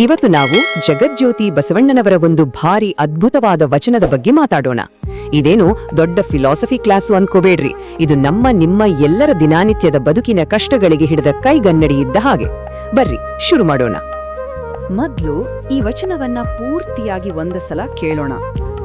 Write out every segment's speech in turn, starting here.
ಇವತ್ತು ನಾವು ಜಗಜ್ಯೋತಿ ಬಸವಣ್ಣನವರ ಒಂದು ಭಾರಿ ಅದ್ಭುತವಾದ ವಚನದ ಬಗ್ಗೆ ಮಾತಾಡೋಣ. ಇದೇನು ದೊಡ್ಡ ಫಿಲಾಸಫಿ ಕ್ಲಾಸು ಅನ್ಕೋಬೇಡ್ರಿ. ಇದು ನಮ್ಮ ನಿಮ್ಮ ಎಲ್ಲರ ದಿನಾನಿತ್ಯದ ಬದುಕಿನ ಕಷ್ಟಗಳಿಗೆ ಹಿಡಿದ ಕೈಗನ್ನಡಿ ಇದ್ದ ಹಾಗೆ. ಬರ್ರಿ, ಶುರು ಮಾಡೋಣ. ಮೊದ್ಲು ಈ ವಚನವನ್ನ ಪೂರ್ತಿಯಾಗಿ ಒಂದ ಸಲ ಕೇಳೋಣ.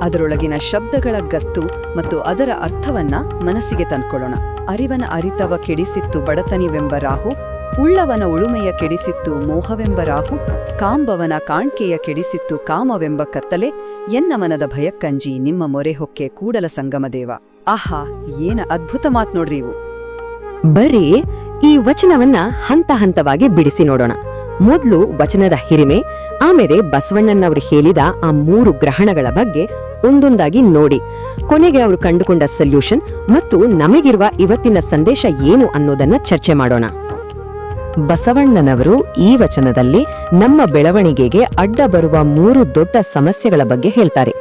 ಅದರೊಳಗಿನ ಶಬ್ದಗಳ ಗತ್ತು ಮತ್ತು ಅದರ ಅರ್ಥವನ್ನ ಮನಸ್ಸಿಗೆ ತಂದ್ಕೊಳ್ಳೋಣ. ಅರಿವನ ಅರಿತವ ಕೆಡಿಸಿತ್ತು ಬಡತನಿವೆಂಬ ರಾಹು ಉಳ್ಳವನ ಉಳುಮೆಯ ಕೆಡಿಸಿತ್ತು ಮೋಹವೆಂಬ ರಾಹು, ಕಾಂಬವನ ಕಾಣ್ಕೆಯ ಕೆಡಿಸಿತ್ತು ಕಾಮವೆಂಬ ಕತ್ತಲೆ ಎನ್ನ ಮನದ ಭಯಕ್ಕಂಜಿ ನಿಮ್ಮ ಮೊರೆ ಹೊಕ್ಕೆ ಕೂಡಲ ಸಂಗಮದೇವ ಆಹಾ, ಏನ ಅದ್ಭುತ ಮಾತ್ ನೋಡ್ರಿ ಇವು. ಬರೀ ಈ ವಚನವನ್ನ ಹಂತ ಹಂತವಾಗಿ ಬಿಡಿಸಿ ನೋಡೋಣ. ಮೊದಲು ವಚನದ ಹಿರಿಮೆ, ಆಮೇಲೆ ಬಸವಣ್ಣನವರು ಹೇಳಿದ ಆ ಮೂರು ಗ್ರಹಣಗಳ ಬಗ್ಗೆ ಒಂದೊಂದಾಗಿ ನೋಡಿ. ಕೊನೆಗೆ ಅವರು ಕಂಡುಕೊಂಡ ಸೊಲ್ಯೂಷನ್ ಮತ್ತು ನಮಗಿರುವ ಇವತ್ತಿನ ಸಂದೇಶ ಏನು ಅನ್ನೋದನ್ನ ಚರ್ಚೆ ಮಾಡೋಣ. ಬಸವಣ್ಣನವರು ಈ ವಚನದಲ್ಲಿ ನಮ್ಮ ಬೆಳವಣಿಗೆಗೆ ಅಡ್ಡ ಬರುವ ಮೂರು ದೊಡ್ಡ ಸಮಸ್ಯೆಗಳ ಬಗ್ಗೆ ಹೇಳ್ತಾರೆ.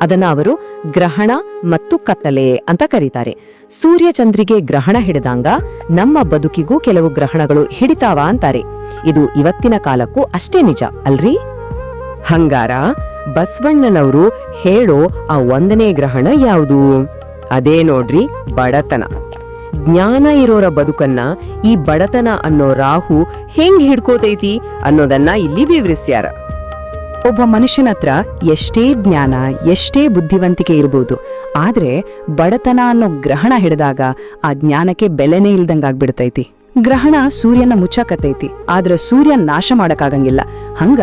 ಅದನ್ನ ಅವರು ಗ್ರಹಣ ಮತ್ತು ಕತ್ತಲೆ ಅಂತ ಕರೀತಾರೆ. ಸೂರ್ಯ ಚಂದ್ರಿಗೆ ಗ್ರಹಣ ಹಿಡಿದಂಗ ನಮ್ಮ ಬದುಕಿಗೂ ಕೆಲವು ಗ್ರಹಣಗಳು ಹಿಡಿತಾವ ಅಂತಾರೆ. ಇದು ಇವತ್ತಿನ ಕಾಲಕ್ಕೂ ಅಷ್ಟೇ ನಿಜ, ಅಲ್ರಿ? ಹಂಗಾರ ಬಸವಣ್ಣನವರು ಹೇಳೋ ಆ ಒಂದನೇ ಗ್ರಹಣ ಯಾವುದು? ಅದೇ ನೋಡ್ರಿ ಬಡತನ. ಜ್ಞಾನ ಇರೋರ ಬದುಕನ್ನ ಈ ಬಡತನ ಅನ್ನೋ ರಾಹು ಹೆಂಗ್ ಹಿಡ್ಕೋತೈತಿ ಅನ್ನೋದನ್ನ ಇಲ್ಲಿ ವಿವರಿಸ್ಯಾರ. ಒಬ್ಬ ಮನುಷ್ಯನ ಹತ್ರ ಎಷ್ಟೇ ಜ್ಞಾನ ಎಷ್ಟೇ ಬುದ್ಧಿವಂತಿಕೆ ಇರಬಹುದು ಆದ್ರೆ ಬಡತನ ಅನ್ನೋ ಗ್ರಹಣ ಹಿಡಿದಾಗ ಆ ಜ್ಞಾನಕ್ಕೆ ಬೆಲೆನೇ ಇಲ್ದಂಗಾಗ್ಬಿಡ್ತೈತಿ ಗ್ರಹಣ ಸೂರ್ಯನ ಮುಚ್ಚಾಕತೈತಿ ಆದ್ರೆ ಸೂರ್ಯ ನಾಶ ಮಾಡಕ್ಕಾಗಂಗಿಲ್ಲ. ಹಂಗ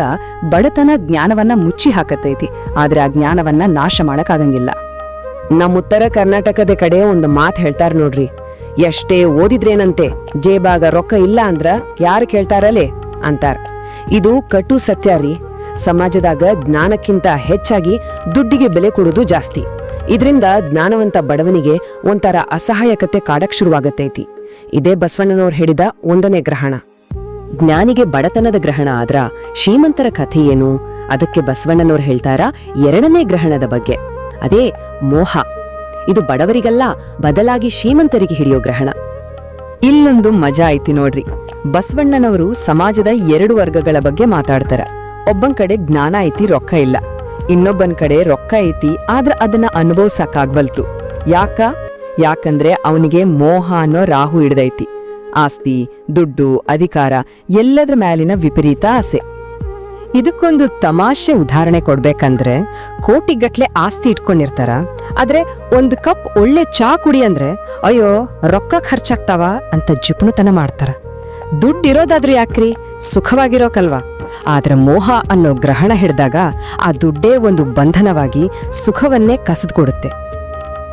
ಬಡತನ ಜ್ಞಾನವನ್ನ ಮುಚ್ಚಿ ಹಾಕತೈತಿ ಆದ್ರೆ ಆ ಜ್ಞಾನವನ್ನ ನಾಶ ಮಾಡಕ್ಕಾಗಂಗಿಲ್ಲ. ನಮ್ಮ ಉತ್ತರ ಕರ್ನಾಟಕದ ಕಡೆ ಒಂದು ಮಾತು ಹೇಳ್ತಾರ ನೋಡ್ರಿ. ಎಷ್ಟೇ ಓದಿದ್ರೇನಂತೆ, ಜೇಬಾಗ ರೊಕ್ಕ ಇಲ್ಲ ಅಂದ್ರ ಯಾರು ಕೇಳ್ತಾರಲೇ? ಅಂತಾರ. ಇದು ಕಟು ಸತ್ಯ ರೀ. ಸಮಾಜದಾಗ ಜ್ಞಾನಕ್ಕಿಂತ ಹೆಚ್ಚಾಗಿ ದುಡ್ಡಿಗೆ ಬೆಲೆ ಕೊಡೋದು ಜಾಸ್ತಿ. ಇದರಿಂದ ಜ್ಞಾನವಂತ ಬಡವನಿಗೆ ಒಂಥರ ಅಸಹಾಯಕತೆ ಕಾಡಕ್ ಶುರುವಾಗತ್ತೈತಿ ಇದೇ ಬಸವಣ್ಣನವ್ರು ಹೇಳಿದ ಒಂದನೇ ಗ್ರಹಣ. ಜ್ಞಾನಿಗೆ ಬಡತನದ ಗ್ರಹಣ ಆದ್ರ ಶ್ರೀಮಂತರ ಕಥೆ ಏನು? ಅದಕ್ಕೆ ಬಸವಣ್ಣನವ್ರು ಹೇಳ್ತಾರ ಎರಡನೇ ಗ್ರಹಣದ ಬಗ್ಗೆ. ಅದೇ ಮೋಹ. ಇದು ಬಡವರಿಗಲ್ಲ ಬದಲಾಗಿ ಶ್ರೀಮಂತರಿಗೆ ಹಿಡಿಯೋ ಗ್ರಹಣ. ಇಲ್ಲೊಂದು ಮಜಾ ಐತಿ ನೋಡ್ರಿ. ಬಸವಣ್ಣನವರು ಸಮಾಜದ ಎರಡು ವರ್ಗಗಳ ಬಗ್ಗೆ ಮಾತಾಡ್ತಾರ. ಒಬ್ಬನ್ ಕಡೆ ಜ್ಞಾನ ಐತಿ, ರೊಕ್ಕ ಇಲ್ಲ. ಇನ್ನೊಬ್ಬನ್ ಕಡೆ ರೊಕ್ಕ ಐತಿ, ಆದ್ರ ಅದನ್ನ ಅನುಭವ್ಸಕ್ಕಾಗ್ವಲ್ತು. ಯಾಕ? ಯಾಕಂದ್ರೆ ಅವನಿಗೆ ಮೋಹ ಅನ್ನೋ ರಾಹು ಹಿಡ್ದೈತಿ. ಆಸ್ತಿ, ದುಡ್ಡು, ಅಧಿಕಾರ ಎಲ್ಲದ್ರ ಮ್ಯಾಲಿನ ವಿಪರೀತ ಆಸೆ. ಇದಕ್ಕೊಂದು ತಮಾಷೆ ಉದಾಹರಣೆ ಕೊಡ್ಬೇಕಂದ್ರೆ ಕೋಟಿಗಟ್ಲೆ ಆಸ್ತಿ ಇಟ್ಕೊಂಡಿರ್ತಾರ. ಆದ್ರೆ ಒಂದು ಕಪ್ ಒಳ್ಳೆ ಚಾ ಕುಡಿ ಅಂದ್ರೆ, ಅಯ್ಯೋ, ರೊಕ್ಕ ಖರ್ಚಾಗ್ತಾವ ಅಂತ ಜುಪ್ನುತನ ಮಾಡ್ತಾರ. ದುಡ್ಡಿರೋದಾದ್ರೂ ಯಾಕ್ರಿ? ಸುಖವಾಗಿರೋಕಲ್ವಾ? ಆದ್ರೆ ಮೋಹ ಅನ್ನೋ ಗ್ರಹಣ ಹಿಡ್ದಾಗ ಆ ದುಡ್ಡೇ ಒಂದು ಬಂಧನವಾಗಿ ಸುಖವನ್ನೇ ಕಸದ್ಕೊಡುತ್ತೆ.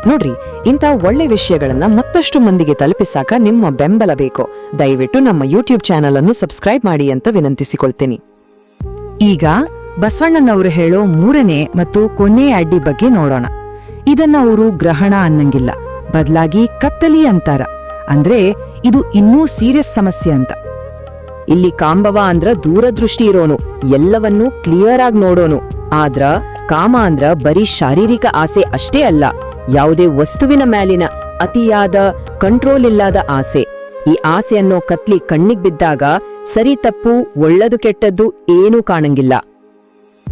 ನೋಡ್ರಿ, ಇಂಥ ಒಳ್ಳೆ ವಿಷಯಗಳನ್ನ ಮತ್ತಷ್ಟು ಮಂದಿಗೆ ತಲುಪಿಸಾಕ ನಿಮ್ಮ ಬೆಂಬಲ ಬೇಕು. ದಯವಿಟ್ಟು ನಮ್ಮ ಯೂಟ್ಯೂಬ್ ಚಾನಲ್ ಅನ್ನು ಸಬ್ಸ್ಕ್ರೈಬ್ ಮಾಡಿ ಅಂತ ವಿನಂತಿಸಿಕೊಳ್ತೀನಿ. ಈಗ ಬಸವಣ್ಣನವರು ಹೇಳೋ ಮೂರನೇ ಮತ್ತು ಕೊನೆಯ ಅಡ್ಡಿ ಬಗ್ಗೆ ನೋಡೋಣ. ಇದನ್ನ ಅವರು ಗ್ರಹಣ ಅನ್ನಂಗಿಲ್ಲ. ಬದಲಾಗಿ ಕತ್ತಲಿ ಅಂತಾರ. ಅಂದ್ರೆ ಇದು ಇನ್ನೂ ಸೀರಿಯಸ್ ಸಮಸ್ಯೆ ಅಂತ. ಇಲ್ಲಿ ಕಾಂಬವ ಅಂದ್ರ ದೂರದೃಷ್ಟಿ ಇರೋನು. ಎಲ್ಲವನ್ನೂ ಕ್ಲಿಯರ್ ಆಗಿ ನೋಡೋನು. ಆದ್ರ ಕಾಮ ಅಂದ್ರ ಬರೀ ಶಾರೀರಿಕ ಆಸೆ ಅಷ್ಟೇ ಅಲ್ಲ, ಯಾವುದೇ ವಸ್ತುವಿನ ಮೇಲಿನ ಅತಿಯಾದ ಕಂಟ್ರೋಲ್ ಇಲ್ಲದ ಆಸೆ. ಈ ಆಸೆ ಅನ್ನೋ ಕತ್ಲಿ ಕಣ್ಣಿಗೆ ಬಿದ್ದಾಗ ಸರಿ ತಪ್ಪು, ಒಳ್ಳದು ಕೆಟ್ಟದ್ದು ಏನೂ ಕಾಣಂಗಿಲ್ಲ.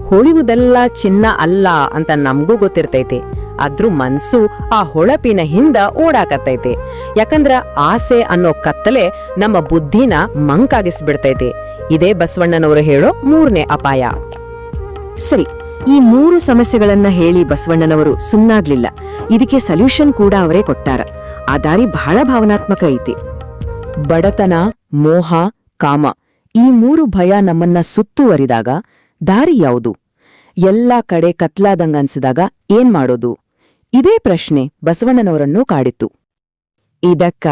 ಹೊಳಿವುದೆಲ್ಲ ಚಿನ್ನ ಅಲ್ಲ ಅಂತ ನಮಗೂ ಗೊತ್ತಿರ್ತೈತೆ. ಆದ್ರೂ ಮನ್ಸು ಆ ಹೊಳಪಿನ ಹಿಂದ ಓಡಾಕತ್ತೈತೆ. ಯಾಕಂದ್ರ ಆಸೆ ಅನ್ನೋ ಕತ್ತಲೆ ನಮ್ಮ ಬುದ್ಧಿನ ಮಂಕಾಗಿಸ್ಬಿಡ್ತೈತೆ. ಇದೇ ಬಸವಣ್ಣನವರು ಹೇಳೋ ಮೂರನೇ ಅಪಾಯ. ಸರಿ, ಈ ಮೂರು ಸಮಸ್ಯೆಗಳನ್ನ ಹೇಳಿ ಬಸವಣ್ಣನವರು ಸುಮ್ನಾಗ್ಲಿಲ್ಲ. ಇದಕ್ಕೆ ಸೊಲ್ಯೂಷನ್ ಕೂಡ ಅವರೇ ಕೊಟ್ಟಾರ. ಆ ದಾರಿ ಬಹಳ ಭಾವನಾತ್ಮಕ ಐತಿ. ಬಡತನ, ಮೋಹ ಕಾಮ. ಈ ಮೂರು ಭಯ ನಮ್ಮನ್ನ ಸುತ್ತುವರಿದಾಗ ದಾರಿ ಯಾವುದು? ಎಲ್ಲಾ ಕಡೆ ಕತ್ಲಾದಂಗನ್ಸಿದಾಗ ಏನ್ ಮಾಡೋದು? ಇದೇ ಪ್ರಶ್ನೆ ಬಸವಣ್ಣನವರನ್ನು ಕಾಡಿತ್ತು. ಇದಕ್ಕ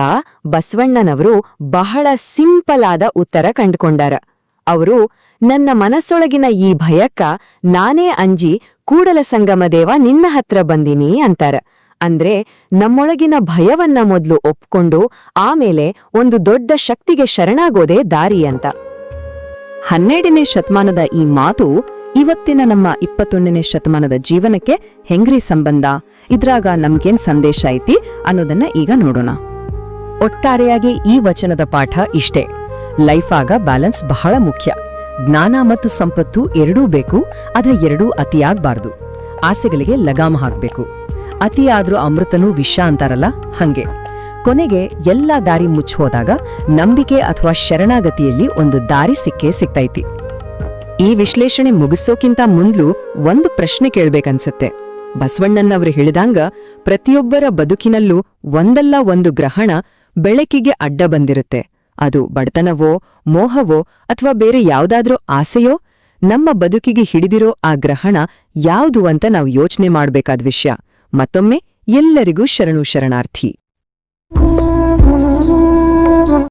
ಬಸವಣ್ಣನವರು ಬಹಳ ಸಿಂಪಲ್ ಆದ ಉತ್ತರ ಕಂಡುಕೊಂಡಾರ. ಅವರು, ನನ್ನ ಮನಸ್ಸೊಳಗಿನ ಈ ಭಯಕ್ಕ ನಾನೇ ಅಂಜಿ ಕೂಡಲ ಸಂಗಮದೇವ ನಿನ್ನ ಹತ್ರ ಬಂದಿನಿ ಅಂತಾರ. ಅಂದ್ರೆ ನಮ್ಮೊಳಗಿನ ಭಯವನ್ನ ಮೊದ್ಲು ಒಪ್ಕೊಂಡು ಆಮೇಲೆ ಒಂದು ದೊಡ್ಡ ಶಕ್ತಿಗೆ ಶರಣಾಗೋದೇ ದಾರಿ ಅಂತ. ಹನ್ನೆರಡನೇ ಶತಮಾನದ ಈ ಮಾತು ಇವತ್ತಿನ ನಮ್ಮ ಇಪ್ಪತ್ತೊಂದನೇ ಶತಮಾನದ ಜೀವನಕ್ಕೆ ಹೆಂಗ್ರಿ ಸಂಬಂಧ? ಇದ್ರಾಗ ನಮ್ಗೇನ್ ಸಂದೇಶ ಐತಿ ಅನ್ನೋದನ್ನ ಈಗ ನೋಡೋಣ. ಒಟ್ಟಾರೆಯಾಗಿ ಈ ವಚನದ ಪಾಠ ಇಷ್ಟೇ. ಲೈಫ್ ಆಗ ಬ್ಯಾಲೆನ್ಸ್ ಬಹಳ ಮುಖ್ಯ. ಜ್ಞಾನ ಮತ್ತು ಸಂಪತ್ತು ಎರಡೂ ಬೇಕು ಅದ ಎರಡೂ ಅತಿಯಾಗಬಾರ್ದು. ಆಸೆಗಳಿಗೆ ಲಗಾಮ ಹಾಕ್ಬೇಕು. ಅತಿಯಾದ್ರೂ ಅಮೃತನೂ ವಿಷ ಅಂತಾರಲ್ಲ? ಹಂಗೆ. ಕೊನೆಗೆ ಎಲ್ಲ ದಾರಿ ಮುಚ್ಚೋದಾಗ ನಂಬಿಕೆ ಅಥವಾ ಶರಣಾಗತಿಯಲ್ಲಿ ಒಂದು ದಾರಿ ಸಿಕ್ಕೇ ಸಿಗ್ತೈತಿ. ಈ ವಿಶ್ಲೇಷಣೆ ಮುಗಿಸೋಕ್ಕಿಂತ ಮುಂದ್ಲು ಒಂದು ಪ್ರಶ್ನೆ ಕೇಳ್ಬೇಕನ್ಸತ್ತೆ. ಬಸವಣ್ಣನವರು ಹೇಳಿದಾಂಗ ಪ್ರತಿಯೊಬ್ಬರ ಬದುಕಿನಲ್ಲೂ ಒಂದಲ್ಲ ಒಂದು ಗ್ರಹಣ ಬೆಳಕಿಗೆ ಅಡ್ಡ ಬಂದಿರುತ್ತೆ. ಅದು ಬಡತನವೋ, ಮೋಹವೋ ಅಥವಾ ಬೇರೆ ಯಾವ್ದಾದ್ರೂ ಆಸೆಯೋ? ನಮ್ಮ ಬದುಕಿಗೆ ಹಿಡಿದಿರೋ ಆ ಗ್ರಹಣ ಯಾವುದು ಅಂತ ನಾವು ಯೋಚನೆ ಮಾಡಬೇಕಾದ ವಿಷಯ. ಮತ್ತೊಮ್ಮೆ ಎಲ್ಲರಿಗೂ ಶರಣು ಶರಣಾರ್ಥಿ.